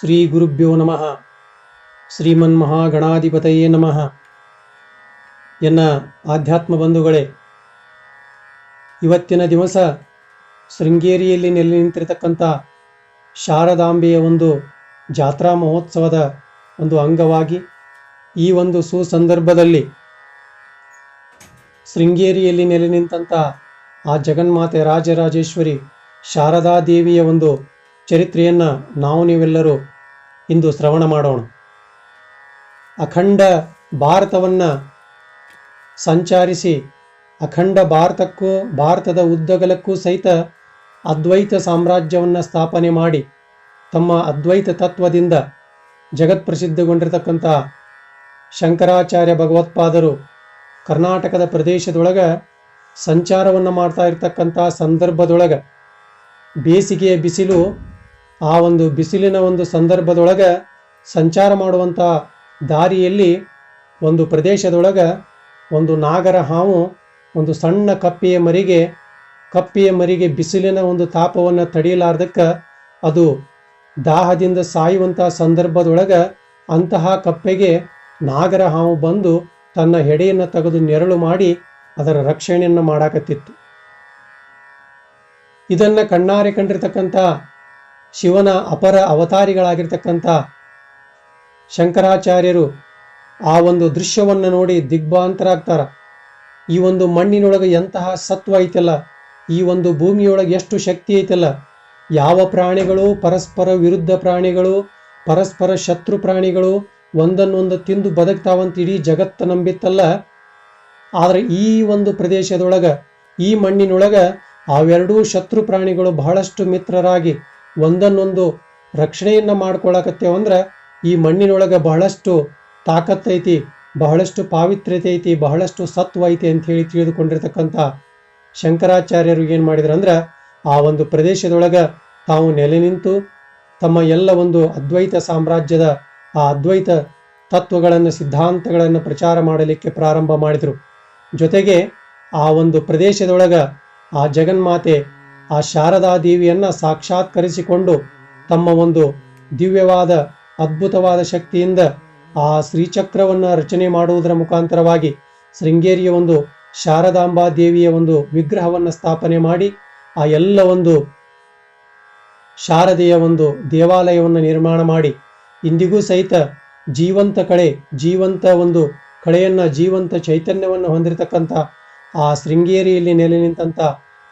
ಶ್ರೀ ಗುರುಭ್ಯೋ ನಮಃ. ಶ್ರೀಮನ್ ಮಹಾಗಣಾಧಿಪತಯೇ ನಮಃ. ಎನ್ನ ಆಧ್ಯಾತ್ಮ ಬಂಧುಗಳೇ, ಇವತ್ತಿನ ದಿವಸ ಶೃಂಗೇರಿಯಲ್ಲಿ ನೆಲೆ ನಿಂತಿರತಕ್ಕಂಥ ಶಾರದಾಂಬೆಯ ಒಂದು ಜಾತ್ರಾ ಮಹೋತ್ಸವದ ಒಂದು ಅಂಗವಾಗಿ ಈ ಒಂದು ಸುಸಂದರ್ಭದಲ್ಲಿ ಶೃಂಗೇರಿಯಲ್ಲಿ ನೆಲೆ ನಿಂತಂಥ ಆ ಜಗನ್ಮಾತೆ ರಾಜರಾಜೇಶ್ವರಿ ಶಾರದಾ ದೇವಿಯ ಒಂದು ಚರಿತ್ರೆಯನ್ನು ನಾವು ನೀವೆಲ್ಲರೂ ಇಂದು ಶ್ರವಣ ಮಾಡೋಣ. ಅಖಂಡ ಭಾರತವನ್ನು ಸಂಚಾರಿಸಿ, ಅಖಂಡ ಭಾರತಕ್ಕೂ, ಭಾರತದ ಉದ್ದಗಲಕ್ಕೂ ಸಹಿತ ಅದ್ವೈತ ಸಾಮ್ರಾಜ್ಯವನ್ನು ಸ್ಥಾಪನೆ ಮಾಡಿ, ತಮ್ಮ ಅದ್ವೈತ ತತ್ವದಿಂದ ಜಗತ್ಪ್ರಸಿದ್ಧಗೊಂಡಿರತಕ್ಕಂಥ ಶಂಕರಾಚಾರ್ಯ ಭಗವತ್ಪಾದರು ಕರ್ನಾಟಕದ ಪ್ರದೇಶದೊಳಗೆ ಸಂಚಾರವನ್ನು ಮಾಡ್ತಾ ಇರತಕ್ಕಂಥ ಸಂದರ್ಭದೊಳಗೆ ಬೇಸಿಗೆಯ ಬಿಸಿಲು ಆ ಒಂದು ಬಿಸಿಲಿನ ಒಂದು ಸಂದರ್ಭದೊಳಗೆ ಸಂಚಾರ ಮಾಡುವಂಥ ದಾರಿಯಲ್ಲಿ ಒಂದು ಪ್ರದೇಶದೊಳಗೆ ಒಂದು ನಾಗರ ಹಾವು ಒಂದು ಸಣ್ಣ ಕಪ್ಪೆಯ ಮರಿಗೆ ಕಪ್ಪೆಯ ಮರಿಗೆ ಬಿಸಿಲಿನ ಒಂದು ತಾಪವನ್ನು ತಡೆಯಲಾರ್ದಕ್ಕೆ ಅದು ದಾಹದಿಂದ ಸಾಯುವಂಥ ಸಂದರ್ಭದೊಳಗೆ ಅಂತಹ ಕಪ್ಪೆಗೆ ನಾಗರ ಹಾವು ಬಂದು ತನ್ನ ಹೆಡೆಯನ್ನು ತೆಗೆದು ನೆರಳು ಮಾಡಿ ಅದರ ರಕ್ಷಣೆಯನ್ನು ಮಾಡಾಕತ್ತಿತ್ತು. ಇದನ್ನು ಕಣ್ಣಾರೆ ಕಂಡಿರ್ತಕ್ಕಂಥ ಶಿವನ ಅಪರ ಅವತಾರಿಗಳಾಗಿರ್ತಕ್ಕಂಥ ಶಂಕರಾಚಾರ್ಯರು ಆ ಒಂದು ದೃಶ್ಯವನ್ನು ನೋಡಿ ದಿಗ್ಭಾಂತರಾಗ್ತಾರ ಈ ಒಂದು ಮಣ್ಣಿನೊಳಗೆ ಎಂತಹ ಸತ್ವ ಐತಲ್ಲ, ಈ ಒಂದು ಭೂಮಿಯೊಳಗೆ ಎಷ್ಟು ಶಕ್ತಿ ಐತಲ್ಲ, ಯಾವ ಪ್ರಾಣಿಗಳು, ಪರಸ್ಪರ ವಿರುದ್ಧ ಪ್ರಾಣಿಗಳು, ಪರಸ್ಪರ ಶತ್ರು ಪ್ರಾಣಿಗಳು ಒಂದನ್ನೊಂದು ತಿಂದು ಬದುಕ್ತಾವಂತ ಇಡೀ ಜಗತ್ತು ನಂಬಿತ್ತಲ್ಲ. ಆದರೆ ಈ ಒಂದು ಪ್ರದೇಶದೊಳಗೆ, ಈ ಮಣ್ಣಿನೊಳಗೆ ಅವೆರಡೂ ಶತ್ರು ಪ್ರಾಣಿಗಳು ಬಹಳಷ್ಟು ಮಿತ್ರರಾಗಿ ಒಂದನ್ನೊಂದು ರಕ್ಷಣೆಯನ್ನು ಮಾಡ್ಕೊಳಕತ್ತೇವಂದ್ರೆ ಈ ಮಣ್ಣಿನೊಳಗೆ ಬಹಳಷ್ಟು ತಾಕತ್ತೈತಿ ಬಹಳಷ್ಟು ಪಾವಿತ್ರ್ಯತೆ ಐತಿ, ಬಹಳಷ್ಟು ಸತ್ವ ಐತಿ ಅಂತ ಹೇಳಿ ತಿಳಿದುಕೊಂಡಿರ್ತಕ್ಕಂಥ ಶಂಕರಾಚಾರ್ಯರು ಏನು ಮಾಡಿದ್ರು ಅಂದ್ರೆ ಆ ಒಂದು ಪ್ರದೇಶದೊಳಗೆ ತಾವು ನೆಲೆ ನಿಂತು ತಮ್ಮ ಎಲ್ಲ ಒಂದು ಅದ್ವೈತ ಸಾಮ್ರಾಜ್ಯದ ಆ ಅದ್ವೈತ ತತ್ವಗಳನ್ನು, ಸಿದ್ಧಾಂತಗಳನ್ನು ಪ್ರಚಾರ ಮಾಡಲಿಕ್ಕೆ ಪ್ರಾರಂಭ ಮಾಡಿದರು. ಜೊತೆಗೆ ಆ ಒಂದು ಪ್ರದೇಶದೊಳಗೆ ಆ ಜಗನ್ಮಾತೆ ಆ ಶಾರದಾ ದೇವಿಯನ್ನು ಸಾಕ್ಷಾತ್ಕರಿಸಿಕೊಂಡು ತಮ್ಮ ಒಂದು ದಿವ್ಯವಾದ, ಅದ್ಭುತವಾದ ಶಕ್ತಿಯಿಂದ ಆ ಶ್ರೀಚಕ್ರವನ್ನು ರಚನೆ ಮಾಡುವುದರ ಮುಖಾಂತರವಾಗಿ ಶೃಂಗೇರಿಯ ಒಂದು ಶಾರದಾಂಬಾ ದೇವಿಯ ಒಂದು ವಿಗ್ರಹವನ್ನು ಸ್ಥಾಪನೆ ಮಾಡಿ, ಆ ಎಲ್ಲ ಒಂದು ಶಾರದೆಯ ಒಂದು ದೇವಾಲಯವನ್ನು ನಿರ್ಮಾಣ ಮಾಡಿ, ಇಂದಿಗೂ ಸಹಿತ ಜೀವಂತ ಕಳೆ, ಜೀವಂತ ಒಂದು ಕಳೆಯನ್ನು ಜೀವಂತ ಚೈತನ್ಯವನ್ನು ಹೊಂದಿರತಕ್ಕಂಥ ಆ ಶೃಂಗೇರಿಯಲ್ಲಿ ನೆಲೆ ನಿಂತಂಥ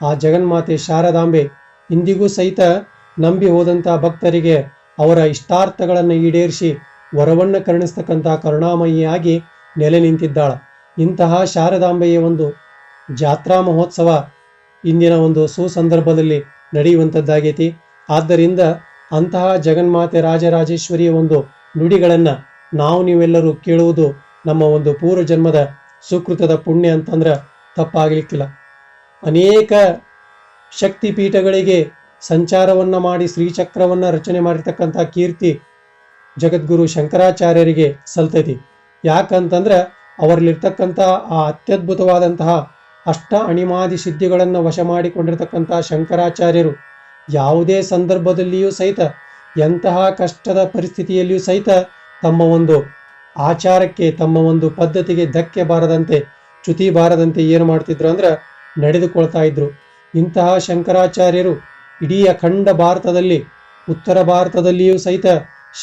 ಆ ಜಗನ್ಮಾತೆ ಶಾರದಾಂಬೆ ಇಂದಿಗೂ ಸಹಿತ ನಂಬಿ ಹೋದಂಥ ಭಕ್ತರಿಗೆ ಅವರ ಇಷ್ಟಾರ್ಥಗಳನ್ನು ಈಡೇರಿಸಿ ವರವನ್ನು ಕರುಣಿಸ್ತಕ್ಕಂಥ ಕರುಣಾಮಯಿಯಾಗಿ ನೆಲೆ ನಿಂತಿದ್ದಾಳ. ಇಂತಹ ಶಾರದಾಂಬೆಯ ಒಂದು ಜಾತ್ರಾ ಮಹೋತ್ಸವ ಇಂದಿನ ಒಂದು ಸುಸಂದರ್ಭದಲ್ಲಿ ನಡೆಯುವಂಥದ್ದಾಗೈತಿ ಆದ್ದರಿಂದ ಅಂತಹ ಜಗನ್ಮಾತೆ ರಾಜರಾಜೇಶ್ವರಿಯ ಒಂದು ನುಡಿಗಳನ್ನು ನಾವು ನೀವೆಲ್ಲರೂ ಕೇಳುವುದು ನಮ್ಮ ಒಂದು ಪೂರ್ವ ಜನ್ಮದ ಸುಕೃತದ ಪುಣ್ಯ ಅಂತಂದ್ರೆ ತಪ್ಪಾಗಲಿಕ್ಕಿಲ್ಲ. ಅನೇಕ ಶಕ್ತಿಪೀಠಗಳಿಗೆ ಸಂಚಾರವನ್ನು ಮಾಡಿ ಶ್ರೀಚಕ್ರವನ್ನು ರಚನೆ ಮಾಡಿರ್ತಕ್ಕಂಥ ಕೀರ್ತಿ ಜಗದ್ಗುರು ಶಂಕರಾಚಾರ್ಯರಿಗೆ ಸಲ್ತೈತಿ. ಯಾಕಂತಂದ್ರೆ ಅವರಲ್ಲಿರ್ತಕ್ಕಂಥ ಆ ಅತ್ಯದ್ಭುತವಾದಂತಹ ಅಷ್ಟ ಅಣಿಮಾದಿ ಸಿದ್ಧಿಗಳನ್ನು ವಶ ಮಾಡಿಕೊಂಡಿರ್ತಕ್ಕಂಥ ಶಂಕರಾಚಾರ್ಯರು ಯಾವುದೇ ಸಂದರ್ಭದಲ್ಲಿಯೂ ಸಹಿತ, ಎಂತಹ ಕಷ್ಟದ ಪರಿಸ್ಥಿತಿಯಲ್ಲಿಯೂ ಸಹಿತ ತಮ್ಮ ಒಂದು ಆಚಾರಕ್ಕೆ, ತಮ್ಮ ಒಂದು ಪದ್ಧತಿಗೆ ಧಕ್ಕೆ ಬಾರದಂತೆ, ಚ್ಯುತಿ ಬಾರದಂತೆ ಏನು ಮಾಡ್ತಿದ್ರು ಅಂದ್ರೆ ನಡೆದುಕೊಳ್ತಾ ಇದ್ರು. ಇಂತಹ ಶಂಕರಾಚಾರ್ಯರು ಇಡೀ ಅಖಂಡ ಭಾರತದಲ್ಲಿ, ಉತ್ತರ ಭಾರತದಲ್ಲಿಯೂ ಸಹಿತ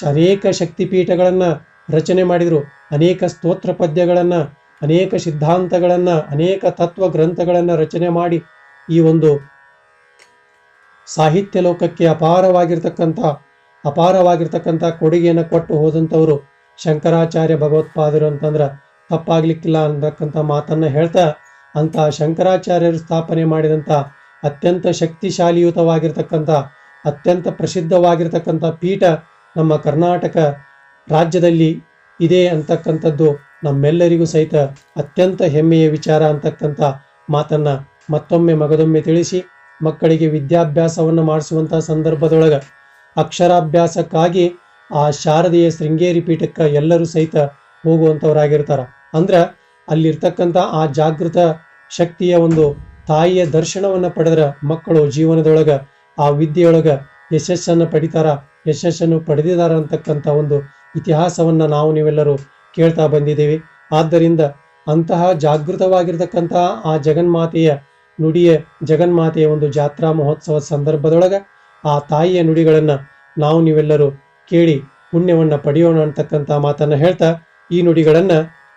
ಅನೇಕ ಶಕ್ತಿಪೀಠಗಳನ್ನು ರಚನೆ ಮಾಡಿದರು. ಅನೇಕ ಸ್ತೋತ್ರ ಪದ್ಯಗಳನ್ನು, ಅನೇಕ ಸಿದ್ಧಾಂತಗಳನ್ನು, ಅನೇಕ ತತ್ವ ಗ್ರಂಥಗಳನ್ನು ರಚನೆ ಮಾಡಿ ಈ ಒಂದು ಸಾಹಿತ್ಯ ಲೋಕಕ್ಕೆ ಅಪಾರವಾಗಿರ್ತಕ್ಕಂಥ ಅಪಾರವಾಗಿರ್ತಕ್ಕಂಥ ಕೊಡುಗೆಯನ್ನು ಕೊಟ್ಟು ಹೋದಂಥವರು ಶಂಕರಾಚಾರ್ಯ ಭಗವತ್ಪಾದರು ಅಂತಂದ್ರೆ ತಪ್ಪಾಗ್ಲಿಕ್ಕಿಲ್ಲ ಅಂತಕ್ಕಂಥ ಮಾತನ್ನು ಹೇಳ್ತಾ ಅಂತ ಶಂಕರಾಚಾರ್ಯರು ಸ್ಥಾಪನೆ ಮಾಡಿದಂಥ ಅತ್ಯಂತ ಶಕ್ತಿಶಾಲಿಯುತವಾಗಿರ್ತಕ್ಕಂಥ, ಅತ್ಯಂತ ಪ್ರಸಿದ್ಧವಾಗಿರ್ತಕ್ಕಂಥ ಪೀಠ ನಮ್ಮ ಕರ್ನಾಟಕ ರಾಜ್ಯದಲ್ಲಿ ಇದೆ ಅಂತಕ್ಕಂಥದ್ದು ನಮ್ಮೆಲ್ಲರಿಗೂ ಸಹಿತ ಅತ್ಯಂತ ಹೆಮ್ಮೆಯ ವಿಚಾರ ಅಂತಕ್ಕಂಥ ಮಾತನ್ನು ಮತ್ತೊಮ್ಮೆ ಮಗದೊಮ್ಮೆ ತಿಳಿಸಿ, ಮಕ್ಕಳಿಗೆ ವಿದ್ಯಾಭ್ಯಾಸವನ್ನು ಮಾಡಿಸುವಂಥ ಸಂದರ್ಭದೊಳಗೆ ಅಕ್ಷರಾಭ್ಯಾಸಕ್ಕಾಗಿ ಆ ಶಾರದೆಯ ಶೃಂಗೇರಿ ಪೀಠಕ್ಕೆ ಎಲ್ಲರೂ ಸಹಿತ ಹೋಗುವಂಥವರಾಗಿರ್ತಾರೆ. ಅಂದ್ರೆ ಅಲ್ಲಿರ್ತಕ್ಕಂಥ ಆ ಜಾಗೃತ ಶಕ್ತಿಯ ಒಂದು ತಾಯಿಯ ದರ್ಶನವನ್ನು ಪಡೆದ್ರ ಮಕ್ಕಳು ಜೀವನದೊಳಗೆ, ಆ ವಿದ್ಯೆಯೊಳಗೆ ಯಶಸ್ಸನ್ನು ಪಡಿತಾರ, ಯಶಸ್ಸನ್ನು ಪಡೆದಿದ್ದಾರೆ ಅಂತಕ್ಕಂಥ ಒಂದು ಇತಿಹಾಸವನ್ನು ನಾವು ನೀವೆಲ್ಲರೂ ಕೇಳ್ತಾ ಬಂದಿದ್ದೀವಿ. ಆದ್ದರಿಂದ ಅಂತಹ ಜಾಗೃತವಾಗಿರ್ತಕ್ಕಂತಹ ಆ ಜಗನ್ಮಾತೆಯ ನುಡಿಯ, ಜಗನ್ಮಾತೆಯ ಒಂದು ಜಾತ್ರಾ ಮಹೋತ್ಸವ ಸಂದರ್ಭದೊಳಗೆ ಆ ತಾಯಿಯ ನುಡಿಗಳನ್ನು ನಾವು ನೀವೆಲ್ಲರೂ ಕೇಳಿ ಪುಣ್ಯವನ್ನು ಪಡೆಯೋಣ ಅಂತಕ್ಕಂಥ ಮಾತನ್ನು ಹೇಳ್ತಾ, ಈ ನುಡಿಗಳನ್ನು